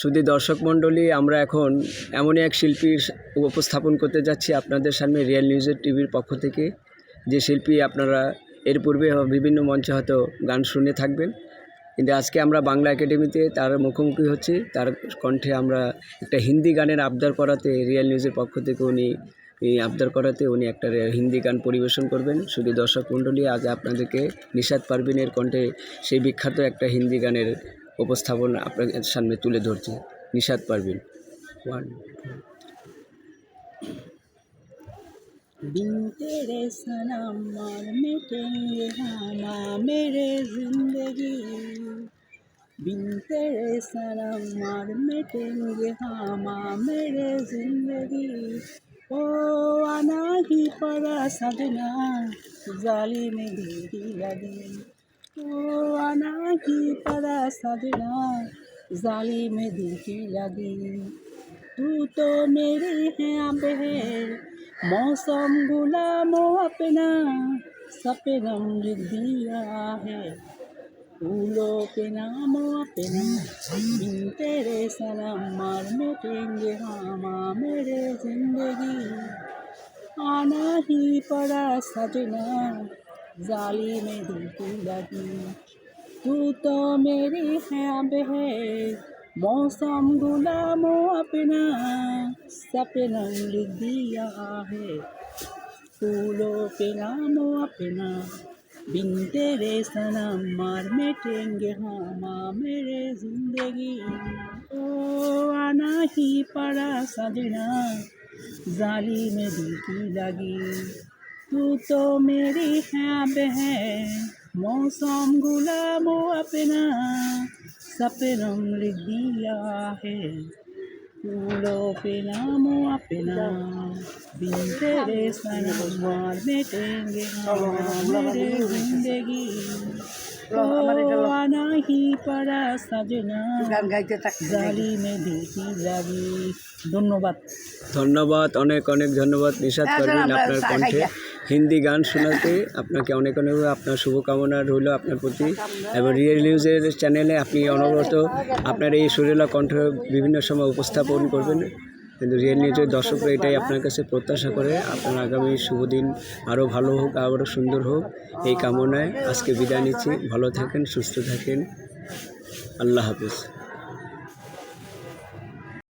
শুধু দর্শক মণ্ডলী, আমরা এখন এমনই এক শিল্পীর উপস্থাপন করতে যাচ্ছি আপনাদের সামনে রিয়েল নিউজের টিভির পক্ষ থেকে। যে শিল্পী আপনারা এর পূর্বে বিভিন্ন মঞ্চে হয়তো গান শুনে থাকবেন। কিন্তু আজকে আমরা বাংলা একাডেমিতে তার মুখোমুখি হচ্ছি। তার কণ্ঠে আমরা একটা হিন্দি গানের আবদার করাতে রিয়েল নিউজের পক্ষ থেকে উনি আবদার করাতে উনি একটা হিন্দি গান পরিবেশন করবেন। শুধু দর্শক মণ্ডলী, আজ আপনাদেরকে নিশাদ পারবিনের কণ্ঠে সেই বিখ্যাত একটা হিন্দি গানের উপস্থাপন আপনাদের সামনে তুলে ধরছি নিশাদ পারবিন ওয়ান बिन तेरे सनम और मिटेंगे हामा मेरे जिंदगी बिन तेरे सनम और मिटेंगे हामा मेरे जिंदगी ओ आना ही पड़ा सजना जाली में देरी लगी ओ आना ही पड़ा सजना, जाली में देरी लगी तू तो मेरी है अब है, मौसम गुलामो अपना सपनम लिख दिया है। फूलों के नामो अपना तेरे सलाम मार मिटेंगे हामा मेरे ज़िंदगी। आना ही पड़ा सजना जाली में लगी तू तो मेरी अब है। मौसम गुलामो अपना सपना लिख दिया है। फूलों पे नामो अपना बिन तेरे सनम मार मिटेंगे हामा मेरे ज़िंदगी। ओ, आना ही पड़ा सजना, जाली में दिल की लगी। तू तो मेरी है अब है मौसम गुलामो अपना सपनम लिख दिया है फूलों पे नामो अपना बिन तेरे सनम मार मिटेंगे हाँ मेरे जिंदगी ओ आना ही पड़ा सजना গান গাইতে থাকতে जाली में देखी लगी ধন্যবাদ ধন্যবাদ অনেক অনেক ধন্যবাদ নিশাদ পারবিন আপনার কণ্ঠে হিন্দি গান শোনাতে আপনাকে অনেক অনেক আপনার শুভকামনা রইল আপনার প্রতি। এবং রিয়েল নিউজের চ্যানেলে আপনি অনবরত আপনার এই সুরেলা কণ্ঠ বিভিন্ন সময় উপস্থাপন করবেন। কিন্তু রিয়েল নিউজের দর্শকরা এটাই আপনার কাছে প্রত্যাশা করে, আপনার আগামী শুভ দিন আরও ভালো হোক, আরও সুন্দর হোক এই কামনায় আজকে বিদায় নিচ্ছি। ভালো থাকেন, সুস্থ থাকেন। আল্লাহ হাফিজ।